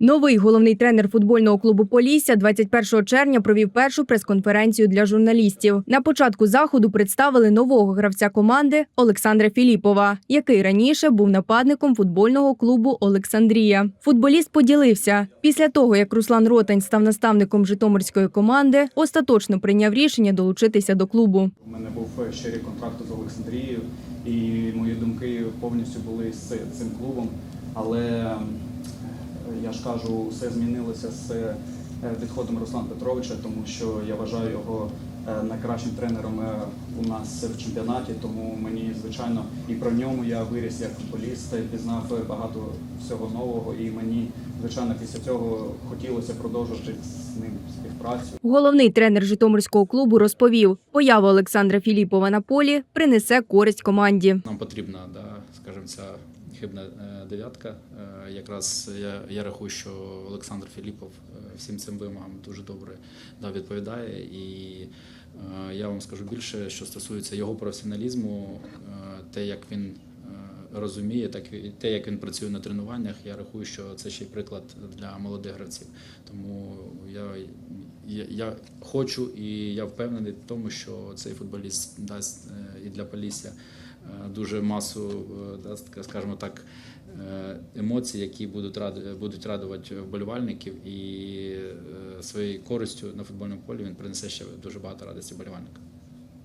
Новий головний тренер футбольного клубу Полісся 21 червня провів першу прес-конференцію для журналістів. На початку заходу представили нового гравця команди Олександра Філіпова, який раніше був нападником футбольного клубу Олександрія. Футболіст поділився після того, як Руслан Ротань став наставником Житомирської команди, остаточно прийняв рішення долучитися до клубу. У мене був ще рік контракту з Олександрією, і мої думки повністю були з цим клубом. Але я ж кажу, все змінилося з е, відходом Руслана Петровича, тому що я вважаю його е, найкращим тренером е, у нас в чемпіонаті. Тому мені, звичайно, і про ньому я виріс як футболіст, і пізнав багато всього нового. І мені, звичайно, після цього хотілося продовжувати з ним співпрацю. Головний тренер Житомирського клубу розповів, поява Олександра Філіпова на полі принесе користь команді. Нам потрібна, да, скажімо, ця хибна е, дев'ятка. Е, Якраз я, я рахую, що Олександр Філіпов е, всім цим вимогам дуже добре да, відповідає. І я вам скажу більше, що стосується його професіоналізму, те, як він розуміє, так те, як він працює на тренуваннях, я рахую, що це ще й приклад для молодих гравців. Тому я, я, я хочу і я впевнений в тому, що цей футболіст дасть і для Полісся дуже масу, е, скажімо так, е, емоцій, які будуть будуть радувати вболівальників, і е, своєю користю на футбольному полі він принесе ще дуже багато радості вболівальникам.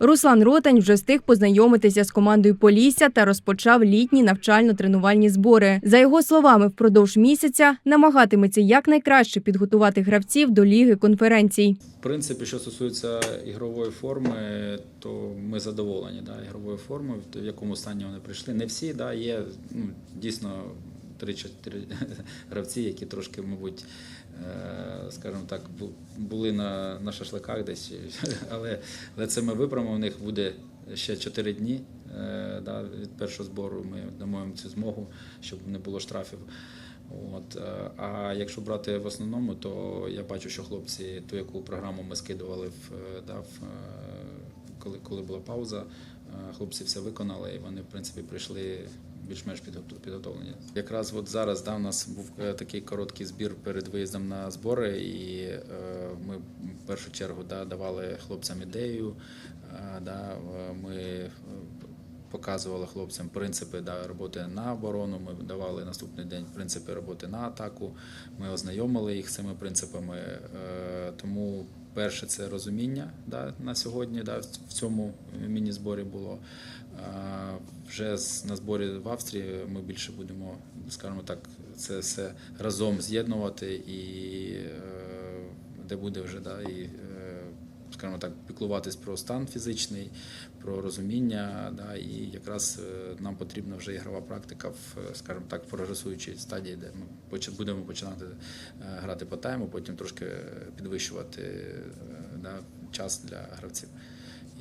Руслан Ротань вже встиг познайомитися з командою Полісся та розпочав літні навчально-тренувальні збори. За його словами, впродовж місяця намагатиметься якнайкраще підготувати гравців до ліги конференцій. В принципі, що стосується ігрової форми, то ми задоволені да, ігровою формою, в якому стані вони прийшли. Не всі, да, є ну, дійсно 3-4 гравці, які трошки, мабуть, е, скажімо так, були на, на шашликах десь, але, але це ми виправимо. У них буде ще 4 дні е, да, від першого збору. Ми дамо їм цю змогу, щоб не було штрафів. От, е, а якщо брати в основному, то я бачу, що хлопці ту, яку програму ми скидували в, да, в, коли, коли була пауза, хлопці все виконали і вони, в принципі, прийшли більш-менш підготов- підготовлені. Якраз от зараз да, у нас був е, такий короткий збір перед виїздом на збори, і е, ми в першу чергу да, давали хлопцям ідею. е, Да, е, ми показували хлопцям принципи да, роботи на оборону. Ми давали наступний день принципи роботи на атаку. Ми ознайомили їх з цими принципами. Е, Тому перше це розуміння да, на сьогодні. Да, в цьому міні-зборі було. А, Вже на зборі в Австрії ми більше будемо, скажімо так, це все разом з'єднувати і е, де буде вже да, і. Скажімо так, піклуватись про стан фізичний, про розуміння. Да, і якраз е, нам потрібна вже ігрова практика в, е, скажімо так, прогресуючій стадії, де ми будемо починати е, грати по тайму, потім трошки підвищувати да, час для гравців.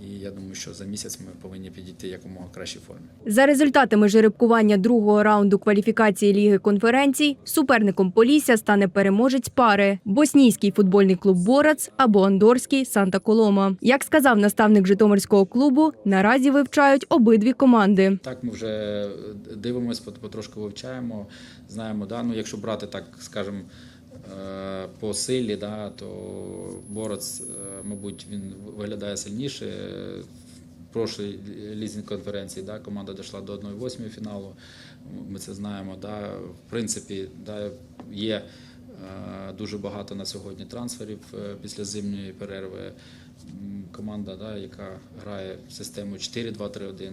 І я думаю, що за місяць ми повинні підійти якомога кращій формі. За результатами жеребкування другого раунду кваліфікації ліги конференцій суперником Полісся стане переможець пари боснійський футбольний клуб Борац або Андорський Санта Колома. Як сказав наставник Житомирського клубу, наразі вивчають обидві команди. Так, ми вже дивимося, потрошку вивчаємо, знаємо, да, ну, якщо брати так, скажімо, по силі, да, то Борець, е, мабуть, він виглядає сильніше. В прошлій лізній конференції да, команда дійшла до 1-8 фіналу. Ми це знаємо. Да. В принципі, да, є е, дуже багато на сьогодні трансферів е, після зимньої перерви. Команда, да, яка грає в систему 4-2-3-1,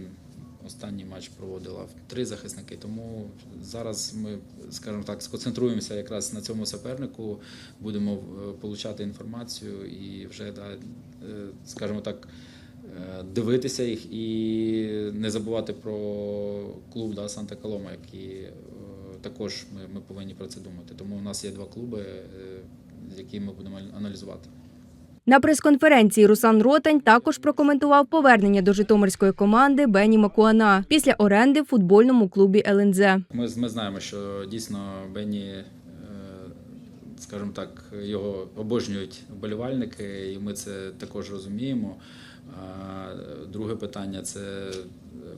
останній матч проводила три захисники. Тому зараз ми, скажімо так, сконцентруємося якраз на цьому супернику, будемо е, получати інформацію і вже, да, е, скажімо так, е, дивитися їх і не забувати про клуб да, Санта Колома, який також ми, ми повинні про це думати. Тому у нас є два клуби, які ми будемо аналізувати. На прес-конференції Руслан Ротань також прокоментував повернення до житомирської команди Бені Макуана після оренди в футбольному клубі ЛНЗ. Ми, ми знаємо, що дійсно Бенні е, скажімо так, його обожнюють вболівальники, і ми це також розуміємо. Друге питання це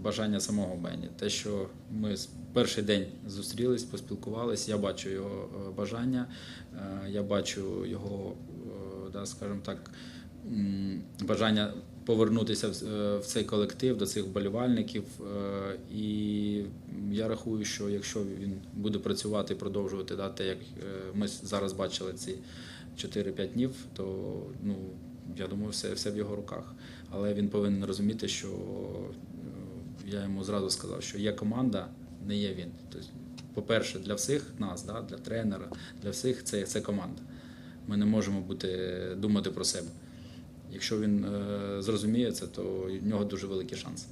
бажання самого Бені. Те, що ми з перший день зустрілись, поспілкувались, я бачу його е, бажання, е, я бачу його, да, скажімо так, бажання повернутися в, е, цей колектив, до цих вболівальників. Е, І я рахую, що якщо він буде працювати і продовжувати да, те, як е, ми зараз бачили ці 4-5 днів, то ну, я думаю, все, все в його руках. Але він повинен розуміти, що я йому зразу сказав, що є команда, не є він. Тобто, по-перше, для всіх нас, да, для тренера, для всіх це, це команда. Ми не можемо бути, думати про себе. Якщо він е, зрозуміє це, то в нього дуже великий шанс.